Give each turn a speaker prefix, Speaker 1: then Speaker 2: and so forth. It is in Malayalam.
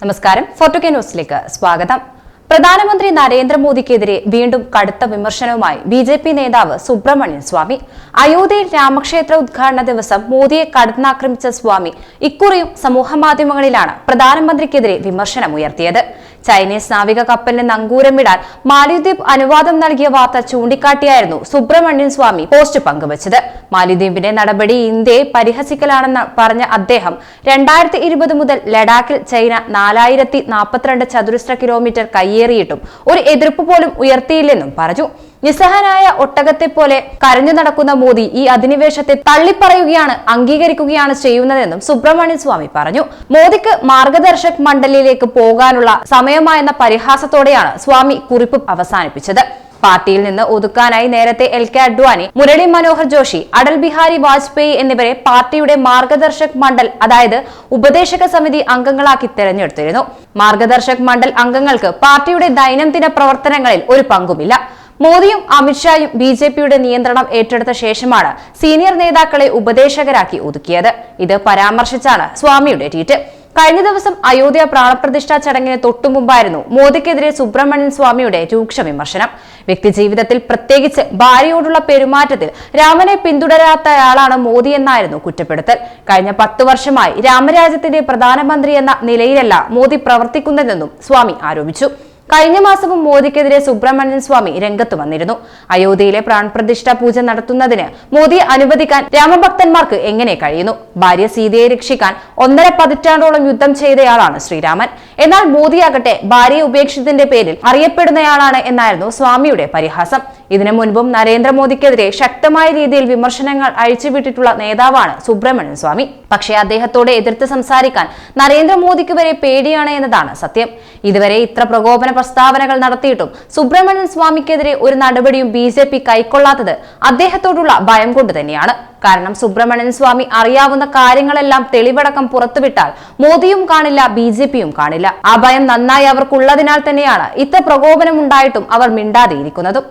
Speaker 1: നമസ്കാരം. ഫോട്ടോ കെ ന്യൂസിലേക്ക് സ്വാഗതം. പ്രധാനമന്ത്രി നരേന്ദ്രമോദിക്കെതിരെ വീണ്ടും കടുത്ത വിമർശനവുമായി ബി ജെ പി നേതാവ് സുബ്രഹ്മണ്യൻ സ്വാമി. അയോധ്യയിൽ രാമക്ഷേത്ര ഉദ്ഘാടന ദിവസം മോദിയെ കടന്നാക്രമിച്ച സ്വാമി ഇക്കുറിയും സമൂഹമാധ്യമങ്ങളിലാണ് പ്രധാനമന്ത്രിക്കെതിരെ വിമർശനമുയർത്തിയത്. ചൈനീസ് നാവിക കപ്പലിന് നങ്കൂരമിടാൻ മാലിദ്വീപ് അനുവാദം നൽകിയ വാർത്ത ചൂണ്ടിക്കാട്ടിയായിരുന്നു സുബ്രഹ്മണ്യൻ സ്വാമി പോസ്റ്റ് പങ്കുവച്ചത്. മാലിദ്വീപിന്റെ നടപടി ഇന്ത്യയെ പരിഹസിക്കലാണെന്ന് പറഞ്ഞ അദ്ദേഹം രണ്ടായിരത്തി ഇരുപത് മുതൽ ലഡാക്കിൽ ചൈന നാലായിരത്തി നാൽപ്പത്തിരണ്ട് ചതുരശ്ര കിലോമീറ്റർ കയ്യേറിയിട്ടും ഒരു എതിർപ്പ് പോലും ഉയർത്തിയില്ലെന്നും പറഞ്ഞു. നിസ്സഹനായ ഒട്ടകത്തെ പോലെ കരഞ്ഞു നടക്കുന്ന മോദി ഈ അധിനിവേശത്തെ തള്ളിപ്പറയുകയാണ് അംഗീകരിക്കുകയാണ് ചെയ്യുന്നതെന്നും സുബ്രഹ്മണ്യൻ സ്വാമി പറഞ്ഞു. മോദിക്ക് മാർഗദർശക് മണ്ഡലിലേക്ക് പോകാനുള്ള സമയമായെന്ന പരിഹാസത്തോടെയാണ് സ്വാമി കുറിപ്പ് അവസാനിപ്പിച്ചത്. പാർട്ടിയിൽ നിന്ന് ഒതുക്കാനായി നേരത്തെ എൽ കെ അഡ്വാനി മുരളി മനോഹർ ജോഷി അടൽ ബിഹാരി വാജ്പേയി എന്നിവരെ പാർട്ടിയുടെ മാർഗദർശക് മണ്ഡൽ അതായത് ഉപദേശക സമിതി അംഗങ്ങളാക്കി തെരഞ്ഞെടുത്തിരുന്നു. മാർഗദർശക് മണ്ഡൽ അംഗങ്ങൾക്ക് പാർട്ടിയുടെ ദൈനംദിന പ്രവർത്തനങ്ങളിൽ ഒരു പങ്കുമില്ല. മോദിയും അമിത്ഷായും ബി ജെ പിയുടെ നിയന്ത്രണം ഏറ്റെടുത്ത ശേഷമാണ് സീനിയർ നേതാക്കളെ ഉപദേശകരാക്കി ഒതുക്കിയത്. ഇത് പരാമർശിച്ചാണ് സ്വാമിയുടെ ട്വീറ്റ്. കഴിഞ്ഞ ദിവസം അയോധ്യ പ്രാണപ്രതിഷ്ഠാ ചടങ്ങിന് തൊട്ടുമുമ്പായിരുന്നു മോദിക്കെതിരെ സുബ്രഹ്മണ്യൻ സ്വാമിയുടെ രൂക്ഷ വിമർശനം. വ്യക്തിജീവിതത്തിൽ പ്രത്യേകിച്ച് ഭാര്യയോടുള്ള പെരുമാറ്റത്തിൽ രാമനെ പിന്തുടരാത്തയാളാണ് മോദി എന്നായിരുന്നു കുറ്റപ്പെടുത്തൽ. കഴിഞ്ഞ പത്ത് വർഷമായി രാമരാജ്യത്തിന്റെ പ്രധാനമന്ത്രി എന്ന നിലയിലല്ല മോദി പ്രവർത്തിക്കുന്നതെന്നും സ്വാമി ആരോപിച്ചു. കഴിഞ്ഞ മാസവും മോദിക്കെതിരെ സുബ്രഹ്മണ്യൻ സ്വാമി രംഗത്ത് വന്നിരുന്നു. അയോധ്യയിലെ പ്രാൺപ്രതിഷ്ഠ പൂജ നടത്തുന്നതിന് മോദിയെ അനുവദിക്കാൻ രാമഭക്തന്മാർക്ക് എങ്ങനെ കഴിയുന്നു? ഭാര്യ സീതയെ രക്ഷിക്കാൻ ഒന്നര പതിറ്റാണ്ടോളം യുദ്ധം ചെയ്തയാളാണ് ശ്രീരാമൻ. എന്നാൽ മോദിയാകട്ടെ ഭാര്യയെ ഉപേക്ഷിച്ചതിന്റെ പേരിൽ അറിയപ്പെടുന്നയാളാണ് എന്നായിരുന്നു സ്വാമിയുടെ പരിഹാസം. ഇതിനു മുൻപും നരേന്ദ്രമോദിക്കെതിരെ ശക്തമായ രീതിയിൽ വിമർശനങ്ങൾ അഴിച്ചുവിട്ടിട്ടുള്ള നേതാവാണ് സുബ്രഹ്മണ്യൻ സ്വാമി. പക്ഷേ അദ്ദേഹത്തോട് എതിർത്ത് സംസാരിക്കാൻ നരേന്ദ്രമോദിക്ക് വരെ പേടിയാണ് എന്നതാണ് സത്യം. ഇതുവരെ ഇത്ര പ്രകോപന പ്രസ്താവനകൾ നടത്തിയിട്ടും സുബ്രഹ്മണ്യൻ സ്വാമിക്കെതിരെ ഒരു നടപടിയും ബി ജെ പി കൈക്കൊള്ളാത്തത് അദ്ദേഹത്തോടുള്ള ഭയം കൊണ്ട് തന്നെയാണ്. കാരണം സുബ്രഹ്മണ്യൻ സ്വാമി അറിയാവുന്ന കാര്യങ്ങളെല്ലാം തെളിവടക്കം പുറത്തുവിട്ടാൽ മോദിയും കാണില്ല ബി ജെ പിയും കാണില്ല. ആ ഭയം നന്നായി അവർക്കുള്ളതിനാൽ തന്നെയാണ് ഇത്ര പ്രകോപനം ഉണ്ടായിട്ടും അവർ മിണ്ടാതെയിരിക്കുന്നതും